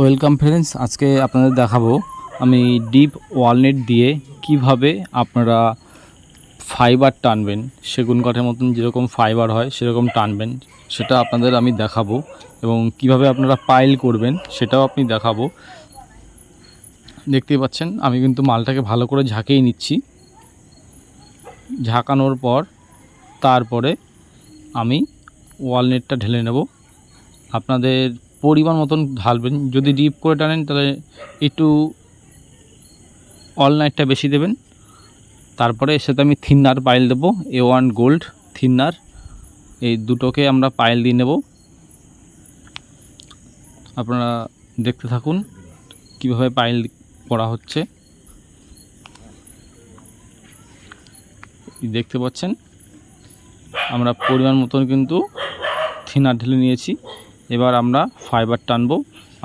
Welcome friends আজকে আপনাদের দেখাবো আমি ডিপ ওয়ালনেট দিয়ে কীভাবে আপনারা ফাইবার টানবেন। সেগুন কাঠের মতন যেরকম ফাইবার হয়, সেরকম টানবেন। সেটা আপনাদের আমি দেখাবো এবং কীভাবে আপনারা পাইল করবেন, সেটাও আপনি দেখাবো। দেখতেই পাচ্ছেন, আমি কিন্তু মালটাকে ভালো করে ঝাঁকিয়ে নিচ্ছি। ঝাঁকানোর পর তারপরে আমি ওয়ালনেটটা ঢেলে নেব। আপনাদের পরিমাণ মতন ঢালবেন। যদি ডিপ করে টানেন, তাহলে একটু অল নাইটটা বেশি দেবেন। তারপরে এর সাথে আমি থিন্নার পাইল দেবো এ ওয়ান গোল্ড থিন্নার এই দুটোকে আমরা পাইল দিয়ে নেব। আপনারা দেখতে থাকুন কীভাবে পাইল করা হচ্ছে। দেখতে পাচ্ছেন, আমরা পরিমাণ মতন কিন্তু থিনার ঢেলে নিয়েছি। এবার আমরা ফাইবার টানবো।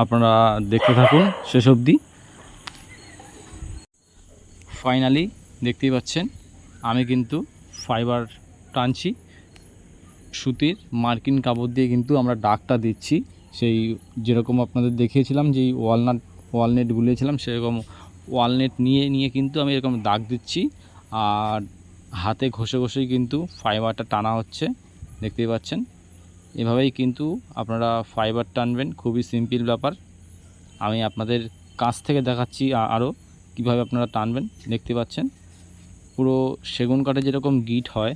আপনারা দেখতে থাকুন শেষ অবধি। ফাইনালি দেখতেই পাচ্ছেন, আমি কিন্তু ফাইবার টানছি। সুতির মার্কিন কাপড় দিয়ে কিন্তু আমরা ডাকটা দিচ্ছি। সেই যেরকম আপনাদের দেখিয়েছিলাম, যেই ওয়ালনাট ওয়ালনেট গুলিয়েছিলাম, সেরকম ওয়ালনেট নিয়ে নিয়ে কিন্তু আমি এরকম দাগ দিচ্ছি। আর হাতে ঘষে ঘষেই কিন্তু ফাইবারটা টানা হচ্ছে। দেখতেই পাচ্ছেন এভাবেই কিন্তু আপনারা ফাইবার টানবেন, খুবই সিম্পল ব্যাপার। আমি আপনাদের কাছ থেকে দেখাচ্ছি আরও কীভাবে আপনারা টানবেন, দেখতে পাচ্ছেন। পুরো সেগুন কাঠে যেরকম গিট হয়,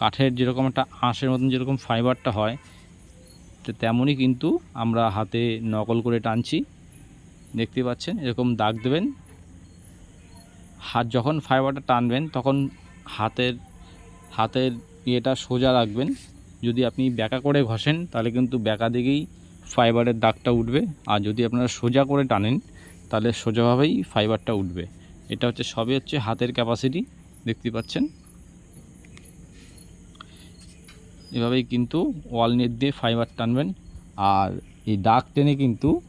কাঠের যেরকম একটা আঁশের মতন যেরকম ফাইবারটা হয়, তো তেমনই কিন্তু আমরা হাতে নকল করে টানছি। দেখতে পাচ্ছেন, এরকম দাগ দেবেন। হাত যখন ফাইবারটা টানবেন, তখন হাতের হাতের ইয়েটা সোজা রাখবেন। যদি আপনি ব্যাকা করে ঘষেন, তাহলে কিন্তু ব্যাকা দিকেই ফাইবারের দাগটা উঠবে। আর যদি আপনারা সোজা করে টানেন, তাহলে সোজাভাবেই ফাইবারটা উঠবে। এটা হচ্ছে, সবই হচ্ছে হাতের ক্যাপাসিটি দেখতে পাচ্ছেন? এভাবেই কিন্তু ওয়ালনেট দিয়ে ফাইবার টানবেন। আর এই দাগ টেনে কিন্তু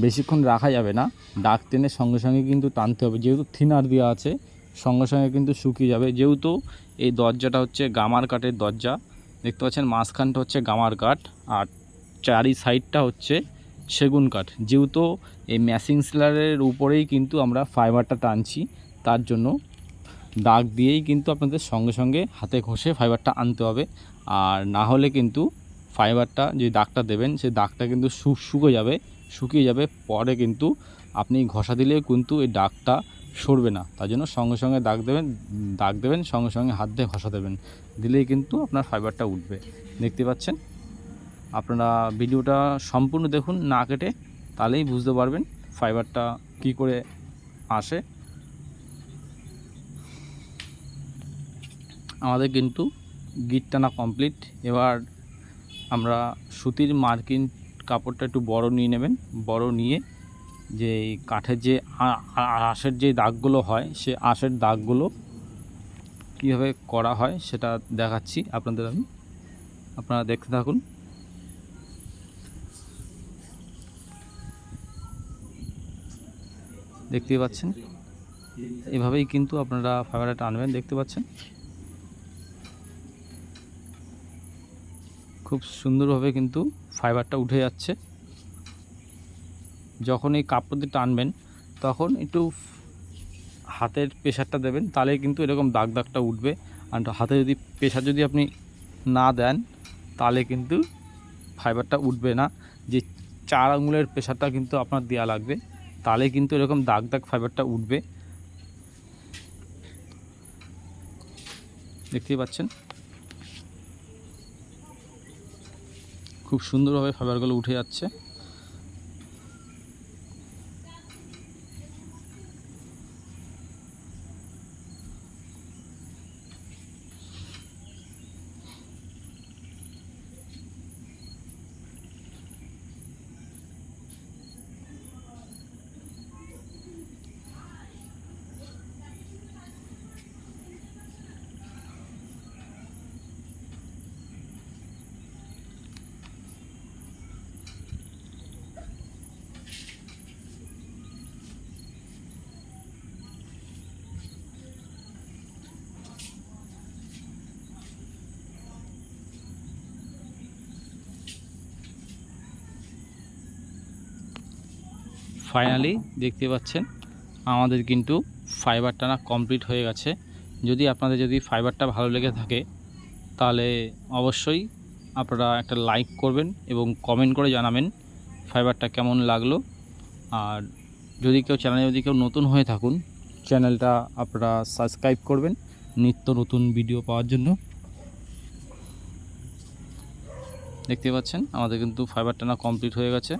বেশিক্ষণ রাখা যাবে না। দাগ টেনে সঙ্গে সঙ্গে কিন্তু টানতে হবে। যেহেতু থিনার দেওয়া আছে, সঙ্গে সঙ্গে কিন্তু শুকিয়ে যাবে। যেহেতু এই দরজাটা হচ্ছে গামার কাঠের দরজা দেখতে পাচ্ছেন মাঝখানটা হচ্ছে গামার কাঠ আর চারি সাইডটা হচ্ছে সেগুন কাঠ। যেহেতু এই ম্যাসিং সিলারের উপরেই কিন্তু আমরা ফাইবারটা টানছি, তার জন্য দাগ দিয়েই কিন্তু আপনাদের সঙ্গে সঙ্গে হাতে ঘষে ফাইবারটা আনতে হবে। আর না হলে কিন্তু ফাইবারটা যে দাগটা দেবেন, সেই দাগটা কিন্তু শু- শুকিয়ে যাবে শুকিয়ে যাবে। পরে কিন্তু আপনি ঘষা দিলেও কিন্তু এই দাগটা সরবে না। তার জন্য সঙ্গে সঙ্গে দাগ দেবেন দাগ দেবেন, সঙ্গে সঙ্গে হাত দিয়ে ঘষা দেবেন। দিলেই কিন্তু আপনার ফাইবারটা উঠবে। দেখতে পাচ্ছেন? আপনারা ভিডিওটা সম্পূর্ণ দেখুন, না কেটে তাহলেই বুঝতে পারবেন ফাইবারটা কি করে আসে। আমাদের কিন্তু গিট টানা কমপ্লিট এবার আমরা সুতির মার্কিন কাপড়টা একটু বড় নিয়ে নেবেন। বড় নিয়ে যে এই কাঠের যে আঁশের যে দাগগুলো হয়, সে আঁশের দাগগুলো কীভাবে করা হয় সেটা দেখাচ্ছি আপনাদের আমি। আপনারা দেখতে থাকুন। দেখতেই পাচ্ছেন? এভাবেই কিন্তু আপনারা ফাইবারটা টানবেন, দেখতে পাচ্ছেন? খুব সুন্দরভাবে কিন্তু ফাইবারটা উঠে যাচ্ছে। যখন এই কাপড় দিয়ে টানবেন, তখন একটু হাতের প্রেশারটা দেবেন তাহলে কিন্তু এরকম দাগ দাগটা উঠবে। আর হাতে যদি প্রেশার যদি আপনি না দেন, তাহলে কিন্তু ফাইবারটা উঠবে না। যে চার আঙুলের প্রেশারটা কিন্তু আপনার দেওয়া লাগবে তাহলে কিন্তু এরকম দাগ দাগ ফাইবারটা উঠবে। দেখতেই পাচ্ছেন? খুব সুন্দরভাবে ফাইবারগুলো উঠে যাচ্ছে। ফাইনালি দেখতে পাচ্ছেন, আমাদের কিন্তু ফাইবার টানা কমপ্লিট হয়ে গেছে। যদি আপনাদের যদি ফাইবারটা ভালো লেগে থাকে, তাহলে অবশ্যই আপনারা একটা লাইক করবেন এবং কমেন্ট করে জানাবেন ফাইবারটা কেমন লাগল। আর যদি কেউ চ্যানেলে যদি কেউ নতুন হয়ে থাকুন চ্যানেলটা আপনারা সাবস্ক্রাইব করবেন নিত্য নতুন ভিডিও পাওয়ার জন্য। দেখতে পাচ্ছেন, আমাদের কিন্তু ফাইবার টানা কমপ্লিট হয়ে গেছে।